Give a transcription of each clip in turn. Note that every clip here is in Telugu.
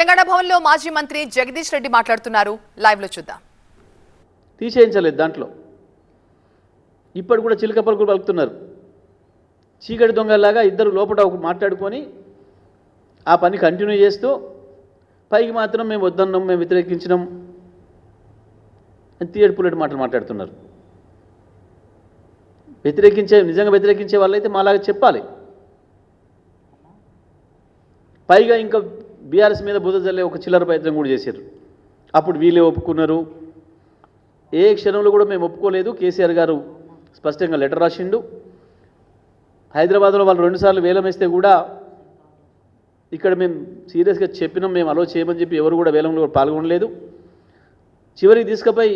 తెలంగాణ భవన్లో మాజీ మంత్రి జగదీష్ రెడ్డి మాట్లాడుతున్నారు. లైవ్లో చూద్దాం. తీసేయించలేదు దాంట్లో. ఇప్పటి కూడా చిలక పలుకులు పలుకుతున్నారు. చీకటి దొంగలాగా ఇద్దరు లోపల ఒకటి మాట్లాడుకొని ఆ పని కంటిన్యూ చేస్తూ పైకి మాత్రం మేము వద్దన్నాం మేము వ్యతిరేకించినాం అని తీయడు పుల్లటి మాటలు మాట్లాడుతున్నారు. వ్యతిరేకించే నిజంగా వ్యతిరేకించే వాళ్ళైతే మాలాగా చెప్పాలి. పైగా ఇంకా బీఆర్ఎస్ మీద బుధ జల్లే ఒక చిల్లర ప్రయత్నం కూడా చేశారు. అప్పుడు వీళ్ళే ఒప్పుకున్నారు. ఏ క్షణంలో కూడా మేము ఒప్పుకోలేదు. కేసీఆర్ గారు స్పష్టంగా లెటర్ రాసిండు. హైదరాబాద్లో వాళ్ళు రెండుసార్లు వేలం వేస్తే కూడా ఇక్కడ మేము సీరియస్గా చెప్పినాం మేము అలో చేయమని చెప్పి ఎవరు కూడా వేలంలో పాల్గొనలేదు. చివరికి తీసుకుపోయి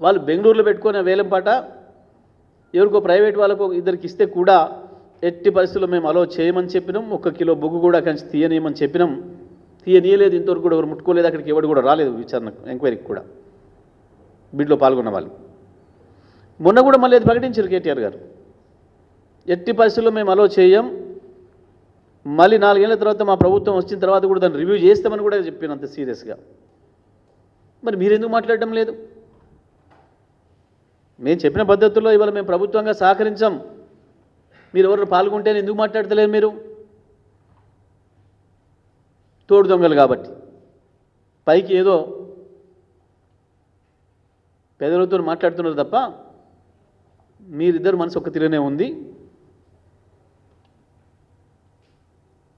వాళ్ళు బెంగళూరులో పెట్టుకునే వేలం పాట ఎవరికో ప్రైవేట్ వాళ్ళకు ఇద్దరికి ఇస్తే కూడా ఎట్టి పరిస్థితుల్లో మేము అలో చేయమని చెప్పినాం. ఒక కిలో బొగ్గు కూడా కంచి తీయనీయమని చెప్పినాం. తీయనీయలేదు. ఇంతవరకు కూడా ఎవరు ముట్టుకోలేదు. అక్కడికి ఎవరు కూడా రాలేదు విచారణకు ఎంక్వైరీకి కూడా. బిడ్లో పాల్గొన్న వాళ్ళు. మొన్న కూడా మళ్ళీ అది ప్రకటించారు కేటీఆర్ గారు. ఎట్టి పరిస్థితుల్లో మేము అలో చేయం. మళ్ళీ నాలుగేళ్ళ తర్వాత మా ప్రభుత్వం వచ్చిన తర్వాత కూడా దాన్ని రివ్యూ చేస్తామని కూడా చెప్పాను అంత సీరియస్గా. మరి మీరెందుకు మాట్లాడడం లేదు? మేము చెప్పిన పద్ధతుల్లో ఇవాళ మేము ప్రభుత్వంగా సహకరించాం. మీరు ఎవరు పాల్గొంటే ఎందుకు మాట్లాడతలేరు మీరు? తోడు దొంగలు కాబట్టి. పైకి ఏదో పేదలతో మాట్లాడుతున్నారు తప్ప మీరిద్దరు మనసు ఒక తీరనే ఉంది.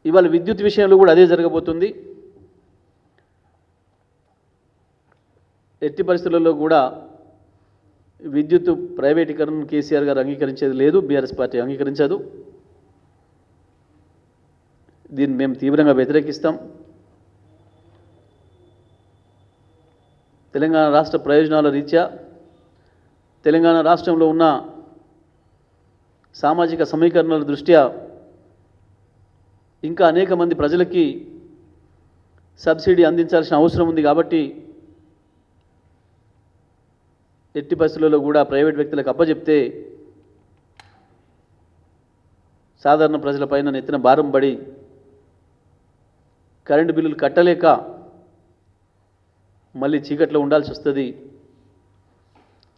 ఇవాళ విద్యుత్ విషయంలో కూడా అదే జరగబోతుంది. ఎట్టి పరిస్థితులలో కూడా విద్యుత్ ప్రైవేటీకరణ కేసీఆర్ గారు అంగీకరించేది లేదు బీఆర్ఎస్ పార్టీ అంగీకరించదు. దీన్ని మేము తీవ్రంగా వ్యతిరేకిస్తాం. తెలంగాణ రాష్ట్ర ప్రయోజనాల రీత్యా తెలంగాణ రాష్ట్రంలో ఉన్న సామాజిక సమీకరణల దృష్ట్యా ఇంకా అనేక మంది ప్రజలకి సబ్సిడీ అందించాల్సిన అవసరం ఉంది కాబట్టి ఎట్టి బస్సులలో కూడా ప్రైవేట్ వ్యక్తులకు అప్పచెప్తే సాధారణ ప్రజలపైన నెత్తిన భారం పడి కరెంటు బిల్లులు కట్టలేక మళ్ళీ చీకట్లో ఉండాల్సి వస్తుంది.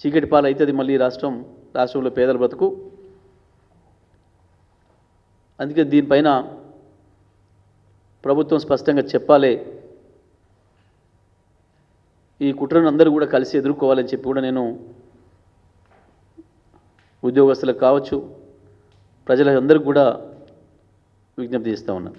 చీకటి పాలు అవుతుంది మళ్ళీ రాష్ట్రం రాష్ట్రంలో పేదల బ్రతుకు. అందుకే దీనిపైన ప్రభుత్వం స్పష్టంగా చెప్పాలి. ఈ కుట్రను అందరూ కూడా కలిసి ఎదుర్కోవాలని చెప్పి కూడా నేను ఉద్యోగస్తులకు కావచ్చు ప్రజలందరికీ కూడా విజ్ఞప్తి చేస్తూ ఉన్నా.